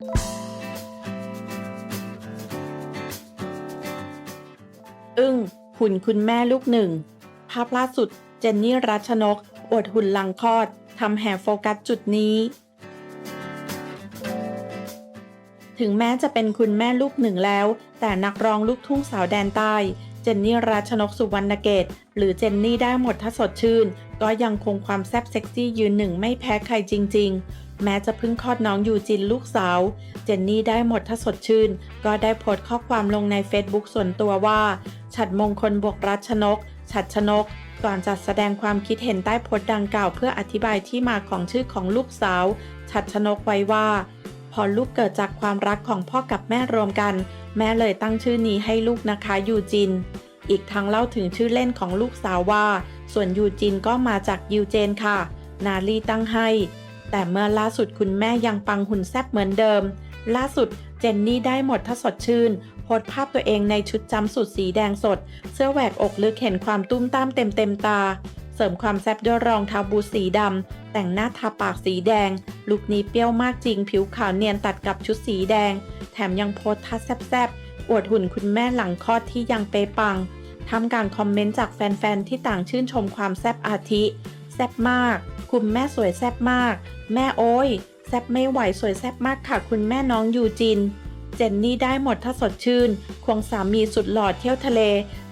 อึ้งหุ่นคุณแม่ลูกหนึ่ง ภาพล่าสุดเจนนี่รัชนก อวดหุ่นหลังคลอดทำแห่โฟกัสจุดนี้ ถึงแม้จะเป็นคุณแม่ลูกหนึ่งแล้ว แต่นักร้องลูกทุ่งสาวแดนใต้ เจนนี่รัชนกสุวรรณเกต หรือเจนนี่ได้หมดถ้าสดชื่น ก็ยังคงความแซ่บเซ็กซี่ยืนหนึ่งไม่แพ้ใครจริง ๆ แม้จะเพิ่งคลอดน้องยูจินลูกสาว เจนนี่ได้หมดถ้าสดชื่น ก็ได้โพสต์ข้อความลงใน Facebook ส่วนตัวว่า ฉัดมงคลบวกรัชนก ฉัดชนก ก่อนจะแสดงความคิดเห็นใต้โพสต์ดังกล่าวเพื่ออธิบายที่มาของชื่อของลูกสาว ฉัดชนกไว้ว่า พอลูกเกิดจากความรักของพ่อกับแม่รวมกัน แม่เลยตั้งชื่อนี้ให้ลูกนะคะยูจิน อีกทั้งเล่าถึงชื่อเล่นของลูกสาวว่า ส่วนยูจินก็มาจากยูเจนค่ะ นาลีตั้งให้ แต่เมื่อล่าสุดคุณแม่ยังปังหุ่นแซบเหมือนเดิม ล่าสุดเจนนี่ได้หมดถ้าสดชื่น โพสภาพตัวเองในชุดจำสุดสีแดงสด เสื้อแหวกอกลึกเห็นความตุ้มตามเต็มเต็มตา เสริมความแซบด้วยรองเท้าบูสีดำ แต่งหน้าทาปากสีแดง ลุคนี้เปรี้ยวมากจริง ผิวขาวเนียนตัดกับชุดสีแดง แถมยังโพสท่าแซบๆ อวดหุ่นคุณแม่หลังคลอดที่ยังเปปังทำการคอมเมนต์จากแฟนๆที่ต่างชื่นชมความแซบอาทิ แซบมาก คุณแม่สวยแซ่บมาก แม่โอ้ยแซ่บไม่ไหวสวยแซ่บมากค่ะ คุณแม่น้องยูจิน เจนนี่ได้หมดถ้าสดชื่น ควงสามีสุดหล่อเที่ยวทะเล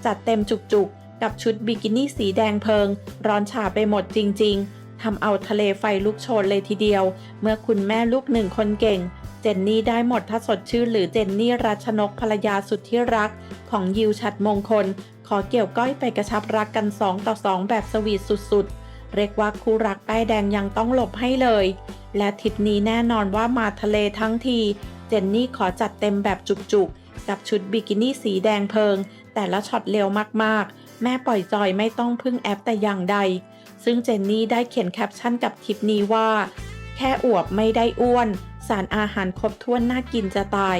จัดเต็มจุกๆ กับชุดบิกินี่สีแดงเพลิง ร้อนฉาไปหมดจริงๆทำเอาทะเลไฟลุกโชนเลยทีเดียว เมื่อคุณแม่ลูกหนึ่งคนเก่ง เจนนี่ได้หมดถ้าสดชื่น หรือเจนนี่รัชนกภรรยาสุดที่รัก ของยิวชัดมงคล ขอเกี่ยวก้อยไปกระชับรักกัน2ต่อ2แบบสวีทสุดๆ เรียกว่าคู่รักป้ายแดงยังต้องหลบให้เลย และทริปนี้แน่นอนว่ามาทะเลทั้งที เจนนี่ขอจัดเต็มแบบจุกๆ กับชุดบิกินี่สีแดงเพลิง แต่ละช็อตเร็วมากๆ แม่ปล่อยจอยไม่ต้องพึ่งแอปแต่อย่างใด ซึ่งเจนนี่ได้เขียนแคปชั่นกับทริปนี้ว่า แค่อวบไม่ได้อ้วน สารอาหารครบถ้วนน่ากินจะตาย